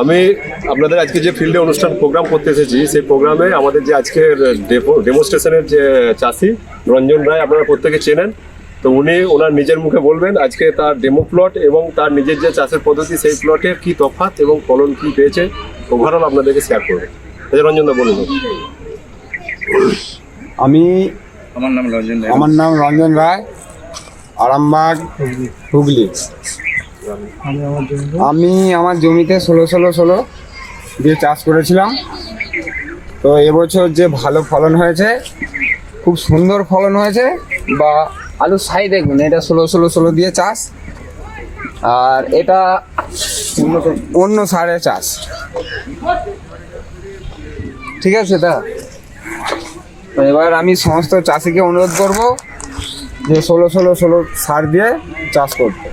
আমি আপনাদের আজকে যে ফিল্ডে অনুষ্ঠান প্রোগ্রাম করতে এসেছি সেই প্রোগ্রামে আমাদের যে আজকের ডেমোস্ট্রেশনের যে চাষি রঞ্জন রায় আপনারা প্রত্যেকে চেনেন। তো উনি ওনার নিজের মুখে বলবেন আজকে তার ডেমো প্লট এবং তার নিজের যে চাষের পদ্ধতি সেই প্লটের কি তফাৎ এবং ফলন কি পেয়েছে ওভারঅল আপনাদেরকে শেয়ার করবেন আচ্ছা রঞ্জন দা বলুন। আমি আমার নাম রঞ্জন আমার নাম রঞ্জন রায় আরামবাগ হুগলি। আমি আমার জমিতে ষোলো ষোলো ষোলো দিয়ে চাষ করেছিলাম। তো এবছর যে ভালো ফলন হয়েছে, খুব সুন্দর ফলন হয়েছে, বা আলু সাই দেখুন এটা ষোলো ষোলো ষোলো দিয়ে চাষ, আর এটা অন্য সারে চাষ। ঠিক আছে দা এবার আমি সমস্ত চাষিকে অনুরোধ করব যে ষোলো ষোলো ষোলো সার দিয়ে চাষ করতে।